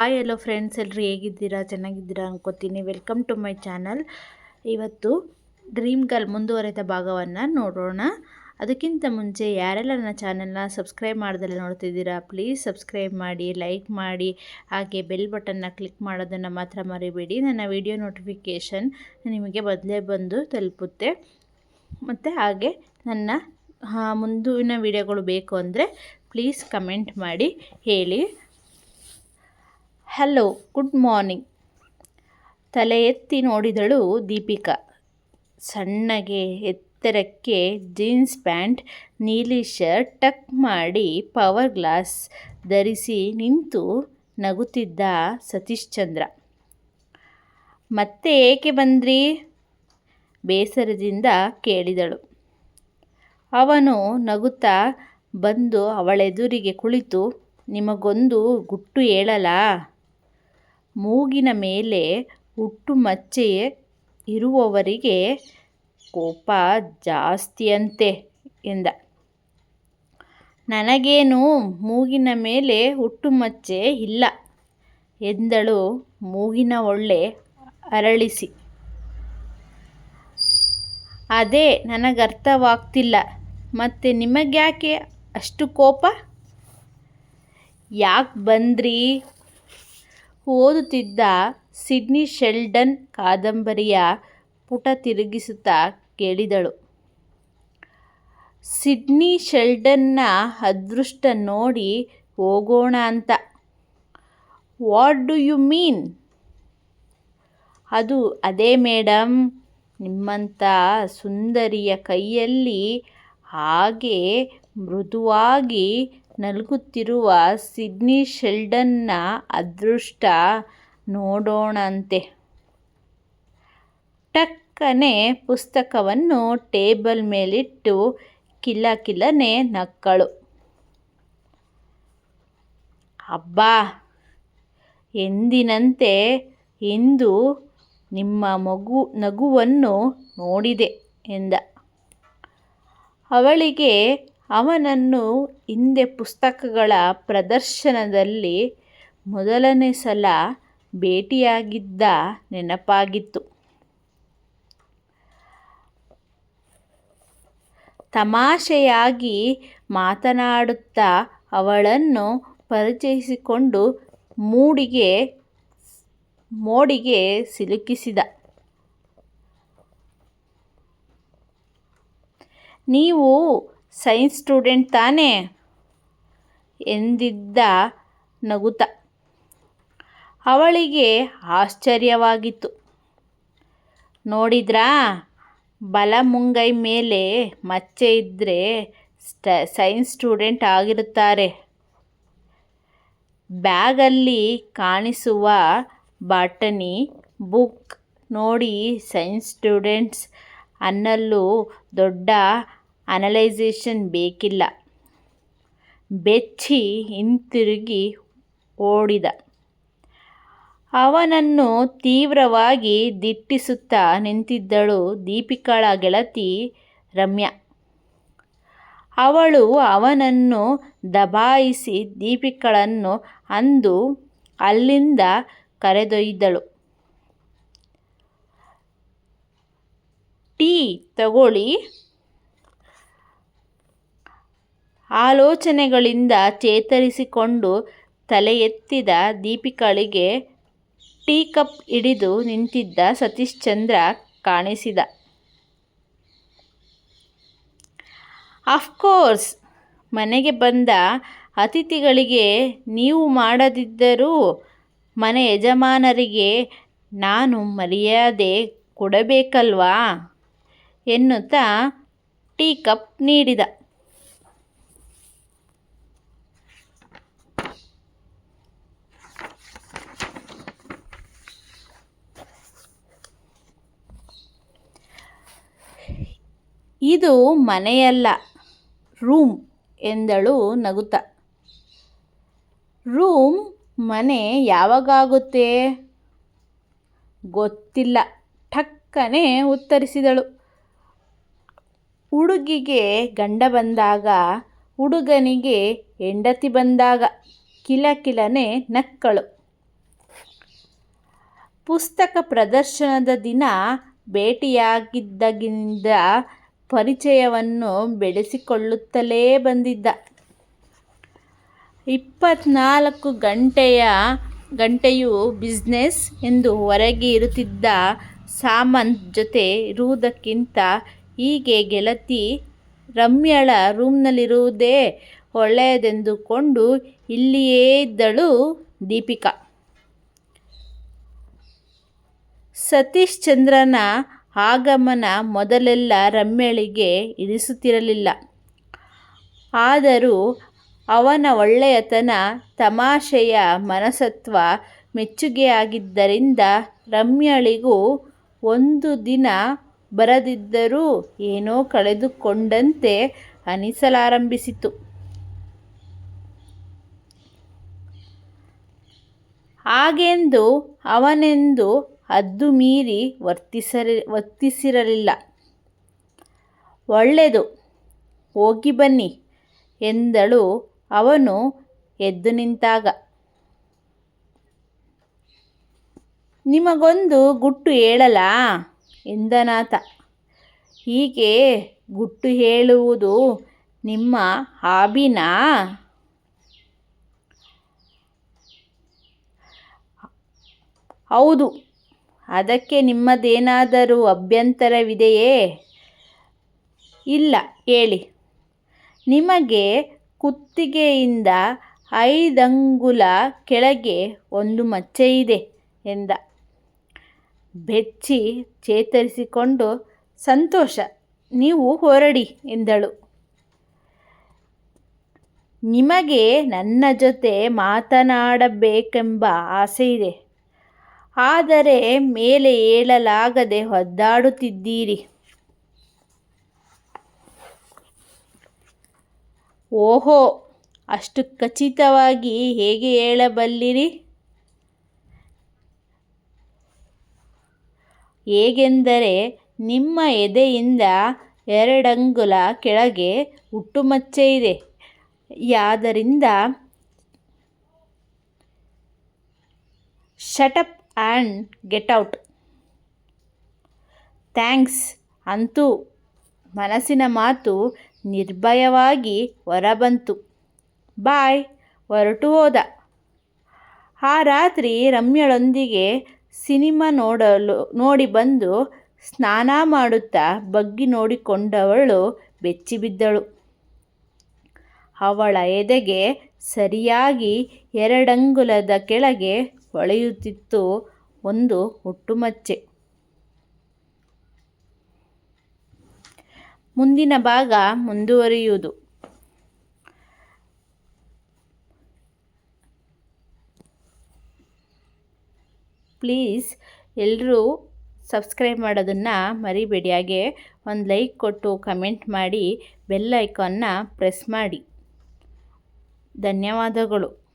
Hi ಎಲ್ಲೋ friends ಎಲ್ಲರೂ ಹೇಗಿದ್ದೀರಾ? ಚೆನ್ನಾಗಿದ್ದೀರಾ ಅನ್ಕೋತೀನಿ. ವೆಲ್ಕಮ್ ಟು ಮೈ ಚಾನಲ್ ಇವತ್ತು ಡ್ರೀಮ್ ಗರ್ಲ್ ಮುಂದುವರೆದ ಭಾಗವನ್ನು ನೋಡೋಣ. ಅದಕ್ಕಿಂತ ಮುಂಚೆ ಯಾರೆಲ್ಲ ನನ್ನ ಚಾನಲ್ನ ಸಬ್ಸ್ಕ್ರೈಬ್ ಮಾಡ್ದಲ್ಲ ನೋಡ್ತಿದ್ದೀರಾ ಪ್ಲೀಸ್ ಸಬ್ಸ್ಕ್ರೈಬ್ ಮಾಡಿ ಲೈಕ್ ಮಾಡಿ, ಹಾಗೆ ಬೆಲ್ ಬಟನ್ನ ಕ್ಲಿಕ್ ಮಾಡೋದನ್ನು ಮಾತ್ರ ಮರಿಬೇಡಿ. ನನ್ನ ವಿಡಿಯೋ ನೋಟಿಫಿಕೇಷನ್ ನಿಮಗೆ ಮೊದಲೇ ಬಂದು ತಲುಪುತ್ತೆ. ಮತ್ತು ಹಾಗೆ ನನ್ನ ಮುಂದಿನ ವಿಡಿಯೋಗಳು ಬೇಕು ಅಂದರೆ ಪ್ಲೀಸ್ ಕಮೆಂಟ್ ಮಾಡಿ, ಹೇಳಿ. Hello, good morning. ತಲೆ ಎತ್ತಿ ನೋಡಿದಳು ದೀಪಿಕಾ. ಸಣ್ಣಗೆ ಎತ್ತರಕ್ಕೆ ಜೀನ್ಸ್ ಪ್ಯಾಂಟ್, ನೀಲಿ ಶರ್ಟ್ ಟಕ್ ಮಾಡಿ ಪವರ್ ಗ್ಲಾಸ್ ಧರಿಸಿ ನಿಂತು ನಗುತ್ತಿದ್ದ ಸತೀಶ್ ಚಂದ್ರ. ಮತ್ತೆ ಏಕೆ ಬಂದ್ರಿ? ಬೇಸರದಿಂದ ಕೇಳಿದಳು. ಅವನು ನಗುತ್ತಾ ಬಂದು ಅವಳೆದುರಿಗೆ ಕುಳಿತು, ನಿಮಗೊಂದು ಗುಟ್ಟು ಹೇಳಲಾ? ಮೂಗಿನ ಮೇಲೆ ಹುಟ್ಟು ಮಚ್ಚೆ ಇರುವವರಿಗೆ ಕೋಪ ಜಾಸ್ತಿಯಂತೆ ಎಂದ. ನನಗೇನು ಮೂಗಿನ ಮೇಲೆ ಹುಟ್ಟು ಮಚ್ಚೆ ಇಲ್ಲ ಎಂದಳು ಮೂಗಿನ ಒಳ್ಳೆ ಅರಳಿಸಿ. ಅದೇ ನನಗರ್ಥವಾಗ್ತಿಲ್ಲ, ಮತ್ತು ನಿಮಗ್ಯಾಕೆ ಅಷ್ಟು ಕೋಪ? ಯಾಕೆ ಬಂದ್ರಿ? ಓದುತ್ತಿದ್ದ ಸಿಡ್ನಿ ಶೆಲ್ಡನ್ ಕಾದಂಬರಿಯ ಪುಟ ತಿರುಗಿಸುತ್ತಾ ಕೇಳಿದಳು. ಸಿಡ್ನಿ ಶೆಲ್ಡನ್ನ ಅದೃಷ್ಟ ನೋಡಿ ಹೋಗೋಣ ಅಂತ. What do you mean? ಅದು ಅದೇ ಮೇಡಮ್ ನಿಮ್ಮಂಥ ಸುಂದರಿಯ ಕೈಯಲ್ಲಿ ಹಾಗೆ ಮೃದುವಾಗಿ ನಲುಗುತ್ತಿರುವ ಸಿಡ್ನಿ ಶೆಲ್ಡನ್ನ ಅದೃಷ್ಟ ನೋಡೋಣಂತೆ. ಟಕ್ಕನೆ ಪುಸ್ತಕವನ್ನು ಟೇಬಲ್ ಮೇಲಿಟ್ಟು ಕಿಲ ಕಿಲನೆ ನಕ್ಕಳು. ಅಬ್ಬಾ, ಎಂದಿನಂತೆ ಇಂದು ನಿಮ್ಮ ಮಗು, ನಗುವನ್ನು ನೋಡಿದೆ ಎಂದ. ಅವಳಿಗೆ ಅವನನ್ನು ಹಿಂದೆ ಪುಸ್ತಕಗಳ ಪ್ರದರ್ಶನದಲ್ಲಿ ಮೊದಲನೇ ಸಲ ಭೇಟಿಯಾಗಿದ್ದ ನೆನಪಾಗಿತ್ತು. ತಮಾಷೆಯಾಗಿ ಮಾತನಾಡುತ್ತಾ ಅವಳನ್ನು ಪರಿಚಯಿಸಿಕೊಂಡು ಮೂಡಿಗೆ, ಮೋಡಿಗೆ ಸಿಲುಕಿಸಿದ. ನೀವು ಸೈನ್ಸ್ ಸ್ಟೂಡೆಂಟ್ ತಾನೇ? ಎಂದಿದ್ದ ನಗುತ. ಅವಳಿಗೆ ಆಶ್ಚರ್ಯವಾಗಿತ್ತು. ನೋಡಿದ್ರಾ? ಬಲ ಮುಂಗೈ ಮೇಲೆ ಮಚ್ಚೆ ಇದ್ದರೆ ಸ್ಟ, ಸೈನ್ಸ್ ಸ್ಟೂಡೆಂಟ್ ಆಗಿರುತ್ತಾರೆ. ಬ್ಯಾಗಲ್ಲಿ ಕಾಣಿಸುವ ಬಾಟನಿ, ಬುಕ್ ನೋಡಿ ಸೈನ್ಸ್ ಸ್ಟೂಡೆಂಟ್ಸ್ ಅನ್ನಲು ದೊಡ್ಡ ಅನಲೈಸೇಷನ್ ಬೇಕಿಲ್ಲ. ಬೆಚ್ಚಿ ಹಿಂತಿರುಗಿ ಓಡಿದ. ಅವನನ್ನು ತೀವ್ರವಾಗಿ ದಿಟ್ಟಿಸುತ್ತಾ ನಿಂತಿದ್ದಳು ದೀಪಿಕಾಳ ಗೆಳತಿ ರಮ್ಯಾ. ಅವಳು ಅವನನ್ನು ದಬಾಯಿಸಿ ದೀಪಿಕಳನ್ನು ಅಂದು ಅಲ್ಲಿಂದ ಕರೆದೊಯ್ದಳು. ಟೀ ತಗೊಳ್ಳಿ. ಆಲೋಚನೆಗಳಿಂದ ಚೇತರಿಸಿಕೊಂಡು ತಲೆ ಎತ್ತಿದ ದೀಪಿಕಳಿಗೆ ಟೀ ಕಪ್ ಹಿಡಿದು ನಿಂತಿದ್ದ ಸತೀಶ್ಚಂದ್ರ ಕಾಣಿಸಿದ. ಅಫ್ಕೋರ್ಸ್ ಮನೆಗೆ ಬಂದ ಅತಿಥಿಗಳಿಗೆ ನೀವು ಮಾಡದಿದ್ದರೂ ಮನೆ ಯಜಮಾನರಿಗೆ ನಾನು ಮರ್ಯಾದೆ ಕೊಡಬೇಕಲ್ವಾ? ಎನ್ನುತ್ತಾ ಟೀ ಕಪ್ ನೀಡಿದ. ಇದು ಮನೆಯಲ್ಲ, ರೂಮ್ ಎಂದಳು ನಗುತ್ತ ರೂಮ್ ಮನೆ ಯಾವಾಗಾಗುತ್ತೆ? ಗೊತ್ತಿಲ್ಲ, ಠಕ್ಕನೆ ಉತ್ತರಿಸಿದಳು. ಹುಡುಗಿಗೆ ಗಂಡ ಬಂದಾಗ, ಹುಡುಗನಿಗೆ ಹೆಂಡತಿ ಬಂದಾಗ ಕಿಲ ಕಿಲನೆ ನಕ್ಕಳು. ಪುಸ್ತಕ ಪ್ರದರ್ಶನದ ದಿನ ಭೇಟಿಯಾಗಿದ್ದಾಗಿನಿಂದ ಪರಿಚಯವನ್ನು ಬೆಳೆಸಿಕೊಳ್ಳುತ್ತಲೇ ಬಂದಿದ್ದ. ಇಪ್ಪತ್ನಾಲ್ಕು ಗಂಟೆಯ ಗಂಟೆಯೂ ಬಿಸ್ನೆಸ್ ಎಂದು ಹೊರಗೆ ಇರುತ್ತಿದ್ದ ಸಾಮಂತ್ ಜೊತೆ ಇರುವುದಕ್ಕಿಂತ ಹೀಗೆ ಗೆಳತಿ ರಮ್ಯಳ ರೂಮ್ನಲ್ಲಿರುವುದೇ ಒಳ್ಳೆಯದೆಂದುಕೊಂಡು ಇಲ್ಲಿಯೇ ಇದ್ದಳು ದೀಪಿಕಾ. ಸತೀಶ್ ಚಂದ್ರನ ಆಗಮನ ಮೊದಲೆಲ್ಲ ರಮ್ಯಳಿಗೆ ಇರಿಸುತ್ತಿರಲಿಲ್ಲ. ಆದರೂ ಅವನ ಒಳ್ಳೆಯತನ, ತಮಾಷೆಯ ಮನಸತ್ವ ಮೆಚ್ಚುಗೆಯಾಗಿದ್ದರಿಂದ ರಮ್ಯಳಿಗೂ ಒಂದು ದಿನ ಬರದಿದ್ದರೂ ಏನೋ ಕಳೆದುಕೊಂಡಂತೆ ಅನಿಸಲಾರಂಭಿಸಿತು. ಹಾಗೆಂದು ಅವನೆಂದೂ ಹದ್ದು ಮೀರಿ ವರ್ತಿಸರಿ, ವರ್ತಿಸಿರಲಿಲ್ಲ. ಒಳ್ಳೆಯದು ಹೋಗಿ ಬನ್ನಿ ಎಂದಳು ಅವನು ಎದ್ದು ನಿಂತಾಗ. ನಿಮಗೊಂದು ಗುಟ್ಟು ಹೇಳಲಾ ಎಂದನಾತ. ಹೀಗೆ ಗುಟ್ಟು ಹೇಳುವುದು ನಿಮ್ಮ ಹಾಬಿನಾ? ಹೌದು. ಅದಕ್ಕೆ ನಿಮ್ಮದೇನಾದರೂ ಅಭ್ಯಂತರವಿದೆಯೇ? ಇಲ್ಲ ಹೇಳಿ. ನಿಮಗೆ ಕುತ್ತಿಗೆಯಿಂದ ಐದಂಗುಲ ಕೆಳಗೆ ಒಂದು ಮಚ್ಚೆಯಿದೆ ಎಂದ. ಬೆಚ್ಚಿ ಚೇತರಿಸಿಕೊಂಡು ಸಂತೋಷ, ನೀವು ಹೊರಡಿ ಎಂದಳು. ನಿಮಗೆ ನನ್ನ ಜೊತೆ ಮಾತನಾಡಬೇಕೆಂಬ ಆಸೆಯಿದೆ. ಆದರೆ ಮೇಲೆ ಏಳಲಾಗದೆ ಒದ್ದಾಡುತ್ತಿದ್ದೀರಿ. ಓಹೋ, ಅಷ್ಟು ಖಚಿತವಾಗಿ ಹೇಗೆ ಹೇಳಬಲ್ಲಿರಿ? ಹೇಗೆಂದರೆ, ನಿಮ್ಮ ಎದೆಯಿಂದ ಎರಡಂಗುಲ ಕೆಳಗೆ ಹುಟ್ಟುಮಚ್ಚೆ ಇದೆ ಯಾದರಿಂದ shut up and out thanks ಅಂತೂ ಮನಸ್ಸಿನ ಮಾತು ನಿರ್ಭಯವಾಗಿ ಹೊರಬಂತು. ಬಾಯ್, ಹೊರಟು ಹೋದ ಆ ರಾತ್ರಿ ರಮ್ಯಳೊಂದಿಗೆ ನೋಡಿ ಬಂದು ಸ್ನಾನ ಮಾಡುತ್ತಾ ಬಗ್ಗಿ ನೋಡಿಕೊಂಡವಳು ಬೆಚ್ಚಿಬಿದ್ದಳು. ಅವಳ ಎದೆಗೆ ಸರಿಯಾಗಿ ಎರಡಂಗುಲದ ಕೆಳಗೆ ಹೊಳೆಯುತ್ತಿತ್ತು ಒಂದು ಹುಟ್ಟುಮಚ್ಚೆ. ಮುಂದಿನ ಭಾಗ ಮುಂದುವರಿಯುವುದು. ಪ್ಲೀಸ್ ಎಲ್ಲರೂ ಸಬ್ಸ್ಕ್ರೈಬ್ ಮಾಡೋದನ್ನು ಮರಿಬೇಡಿ. ಹಾಗೆ ಒಂದು ಲೈಕ್ ಕೊಟ್ಟು ಕಮೆಂಟ್ ಮಾಡಿ ಬೆಲ್ ಐಕಾನ್ನ ಪ್ರೆಸ್ ಮಾಡಿ. ಧನ್ಯವಾದಗಳು.